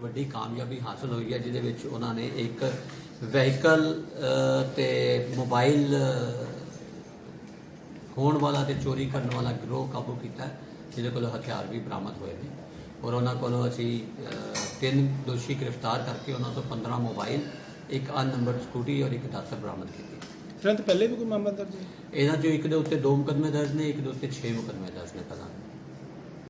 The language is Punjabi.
ਵੱਡੀ ਕਾਮਯਾਬੀ ਹਾਸਲ ਹੋਈ ਹੈ ਜਿਹਦੇ ਵਿੱਚ ਉਹਨਾਂ ਨੇ ਇੱਕ ਵਹੀਕਲ ਤੇ ਮੋਬਾਈਲ ਖੋਣ ਵਾਲਾ ਤੇ ਚੋਰੀ ਕਰਨ ਵਾਲਾ ਗਿਰੋਹ ਕਾਬੂ ਕੀਤਾ ਜਿਹਦੇ ਕੋਲ ਹਥਿਆਰ ਵੀ ਬਰਾਮਦ ਹੋਏ ਨੇ। ਔਰ ਉਹਨਾਂ ਕੋਲੋਂ ਅਸੀਂ ਤਿੰਨ ਦੋਸ਼ੀ ਗ੍ਰਿਫਤਾਰ ਕਰਕੇ ਉਹਨਾਂ ਤੋਂ 15 ਮੋਬਾਈਲ ਇੱਕ ਅਨਨੰਬਰਡ ਸਕੂਟੀ ਔਰ ਇੱਕ ਦਾਤਰ ਬਰਾਮਦ ਕੀਤੀ। ਤੁਰੰਤ ਪਹਿਲੇ ਵੀ ਕੋਈ ਮਾਮਲਾ ਦਰਜ ਹੈ? ਇਹਨਾਂ ਚੋਂ ਇੱਕ ਦੇ ਉੱਤੇ ਦੋ ਮੁਕਦਮੇ ਦਰਜ ਨੇ ਇੱਕ ਦੇ ਉੱਤੇ 6 ਮੁਕੱਦਮੇ ਦਰਜ ਨੇ ਪਹਿਲਾਂ।